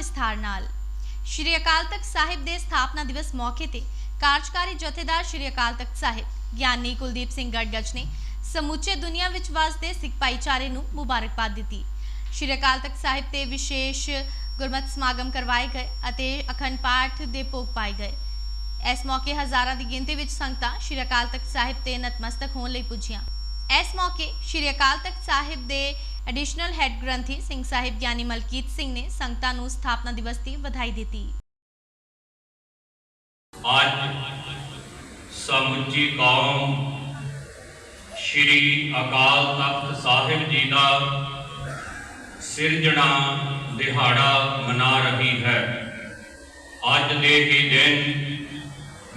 ਵਿਸਥਾਰ ਨਾਲ। ਸ਼੍ਰੀ ਅਕਾਲ ਤਖਤ ਸਾਹਿਬ ਦੇ ਸਥਾਪਨਾ ਦਿਵਸ ਮੌਕੇ ਤੇ ਕਾਰਜਕਾਰੀ ਜਥੇਦਾਰ ਸ਼੍ਰੀ ਅਕਾਲ ਤਖਤ ਸਾਹਿਬ, ਗਿਆਨੀ ਕੁਲਦੀਪ ਸਿੰਘ ਗੜਗੜ ਨੇ ਸਮੁੱਚੇ ਦੁਨੀਆ ਵਿੱਚ ਵਸਦੇ ਸਿੱਖ ਭਾਈਚਾਰੇ ਨੂੰ ਮੁਬਾਰਕਬਾਦ ਦਿੱਤੀ। ਸ਼੍ਰੀ ਅਕਾਲ ਤਖਤ ਸਾਹਿਬ ਤੇ ਵਿਸ਼ੇਸ਼ ਗੁਰਮਤਿ ਸਮਾਗਮ ਕਰਵਾਏ ਗਏ ਅਤੇ ਅਖੰਡ ਪਾਠ ਦੇ ਭੋਗ ਪਾਏ ਗਏ। ਇਸ ਮੌਕੇ ਹਜ਼ਾਰਾਂ ਦੀ ਗਿਣਤੀ ਵਿੱਚ ਸੰਗਤਾਂ ਸ਼੍ਰੀ ਅਕਾਲ ਤਖਤ ਸਾਹਿਬ ਤੇ ਨਤਮਸਤਕ ਹੋਣ ਲਈ ਪੁੱਜੀਆਂ। ਇਸ ਮੌਕੇ ਸ਼੍ਰੀ ਅਕਾਲ ਤਖਤ ਸਾਹਿਬ ਦੇ ਐਡੀਸ਼ਨਲ ਹੈੱਡ ਗ੍ਰੰਥੀ ਸਿੰਘ ਸਾਹਿਬ ਗਿਆਨੀ ਮਲਕੀਤ ਸਿੰਘ ਨੇ ਸੰਗਤਾਂ ਨੂੰ ਸਥਾਪਨਾ ਦਿਵਸ ਦੀ ਵਧਾਈ ਦਿੱਤੀ ਅੱਜ ਸਮੁੱਚੀ ਕੌਮ ਸ਼੍ਰੀ ਅਕਾਲ ਤਖਤ ਸਾਹਿਬ ਜੀ ਦਾ ਸਿਰਜਣਾ ਦਿਹਾੜਾ ਮਨਾ ਰਹੀ ਹੈ ਅੱਜ ਦੇ ਹੀ ਦਿਨ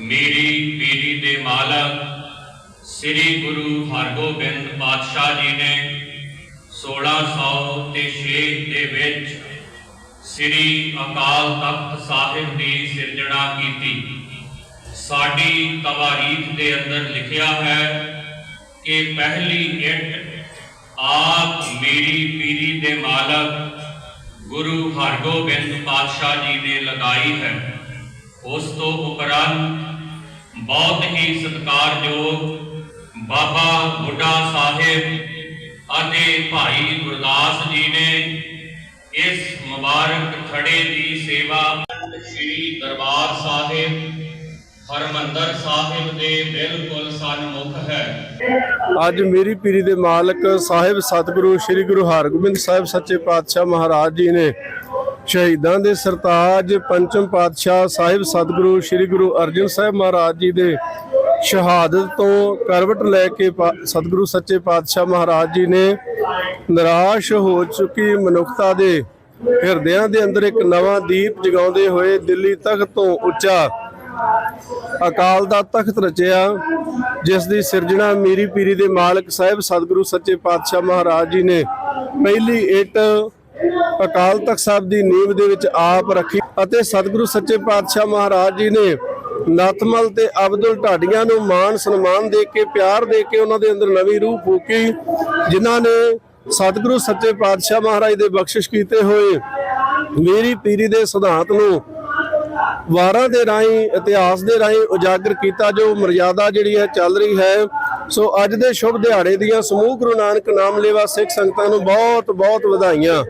ਮੇਰੀ ਪੀੜੀ ਦੇ ਮਾਲਕ ਸ੍ਰੀ ਗੁਰੂ ਹਰਗੋਬਿੰਦ ਪਾਤਸ਼ਾਹ ਜੀ ਨੇ ਅਕਾਲ ਤਖਤ ਸਾਹਿਬ ਦੀ ਸਿਰਜਣਾ ਕੀਤੀ। ਸਾਡੀ ਤਵਾਰੀਖ ਦੇ ਅੰਦਰ ਲਿਖਿਆ ਹੈ ਕਿ ਪਹਿਲੀ ਇੱਟ ਆਪ ਮੇਰੀ ਪੀਰੀ ਦੇ ਮਾਲਕ ਗੁਰੂ ਹਰਗੋਬਿੰਦ ਪਾਤਸ਼ਾਹ ਜੀ ਨੇ ਲਗਾਈ ਹੈ। ਉਸ ਤੋਂ ਉਪਰੰਤ ਬਹੁਤ ਹੀ ਸਤਿਕਾਰਯੋਗ ਬਾਬਾ ਬੁੱਢਾ ਸਾਹਿਬ ਅਤੇ ਭਾਈ ਮੁਬਾਰਕ ਦੀ ਸੇਵਾ ਸ੍ਰੀ ਦਰਬਾਰ ਸਾਹਿਬ, ਹਰਮੰਦਰ ਸਾਹਿਬ ਦੇ ਬਿਲਕੁਲ ਸਨਮੁਖ ਹੈ। ਅੱਜ ਮੇਰੀ ਪੀਰੀ ਦੇ ਮਾਲਕ ਸਾਹਿਬ ਸਤਿਗੁਰੂ ਸ੍ਰੀ ਗੁਰੂ ਹਰਗੋਬਿੰਦ ਸਾਹਿਬ ਸੱਚੇ ਪਾਤਸ਼ਾਹ ਮਹਾਰਾਜ ਜੀ ਨੇ ਸ਼ਹੀਦਾਂ ਦੇ ਸਰਤਾਜ ਪੰਚਮ ਪਾਤਸ਼ਾਹ ਸਾਹਿਬ ਸਤਿਗੁਰੂ ਸ੍ਰੀ ਗੁਰੂ ਅਰਜਨ ਸਾਹਿਬ ਮਹਾਰਾਜ ਜੀ ਦੇ ਸ਼ਹਾਦਤ ਤੋਂ ਕਰਵਟ ਲੈ ਕੇ ਸਤਿਗੁਰੂ ਸੱਚੇ ਪਾਤਸ਼ਾਹ ਮਹਾਰਾਜ ਜੀ ਨੇ ਨਿਰਾਸ਼ ਹੋ ਚੁੱਕੀ ਮਨੁੱਖਤਾ ਦੇ ਹਿਰਦਿਆਂ ਦੇ ਅੰਦਰ ਇੱਕ ਨਵਾਂ ਦੀਪ ਜਗਾਉਂਦੇ ਹੋਏ ਦਿੱਲੀ ਤਖਤ ਤੋਂ ਉੱਚਾ ਅਕਾਲ ਦਾ ਤਖਤ ਰਚਿਆ, ਜਿਸ ਦੀ ਸਿਰਜਣਾ ਮੀਰੀ ਪੀਰੀ ਦੇ ਮਾਲਕ ਸਾਹਿਬ ਸਤਿਗੁਰੂ ਸੱਚੇ ਪਾਤਸ਼ਾਹ ਮਹਾਰਾਜ ਜੀ ਨੇ ਪਹਿਲੀ ਇੱਟ ਅਕਾਲ ਤਖਤ ਸਾਹਿਬ ਦੀ ਨੀਂਹ ਦੇ ਵਿੱਚ ਆਪ ਰੱਖੀ ਅਤੇ ਸਤਿਗੁਰੂ ਸੱਚੇ ਪਾਤਸ਼ਾਹ ਮਹਾਰਾਜ ਜੀ ਨੇ ਨਤਮਲ ਤੇ ਅਬਦੁਲ ਢਾਡੀਆਂ ਨੂੰ ਮਾਣ ਸਨਮਾਨ ਦੇ ਕੇ, ਪਿਆਰ ਦੇ ਕੇ ਉਹਨਾਂ ਦੇ ਅੰਦਰ ਨਵੀਂ ਰੂਹ ਫੂਕੀ, ਜਿਨ੍ਹਾਂ ਨੇ ਸਤਿਗੁਰੂ ਸੱਚੇ ਪਾਤਸ਼ਾਹ ਮਹਾਰਾਜ ਦੇ ਬਖਸ਼ਿਸ਼ ਕੀਤੇ ਹੋਏ ਮੇਰੀ ਪੀਰੀ ਦੇ ਸਿਧਾਂਤ ਨੂੰ ਵਾਰਾਂ ਦੇ ਰਾਹੀਂ, ਇਤਿਹਾਸ ਦੇ ਰਾਹੀਂ ਉਜਾਗਰ ਕੀਤਾ, ਜੋ ਮਰਜ਼ਾਦਾ ਜਿਹੜੀ ਹੈ ਚੱਲ ਰਹੀ ਹੈ। ਸੋ ਅੱਜ ਦੇ ਸ਼ੁਭ ਦਿਹਾੜੇ ਦੀਆਂ ਸਮੂਹ ਗੁਰੂ ਨਾਨਕ ਨਾਮ ਲੈਵਾ ਸਿੱਖ ਸੰਗਤਾਂ ਨੂੰ ਬਹੁਤ ਬਹੁਤ ਵਧਾਈਆਂ।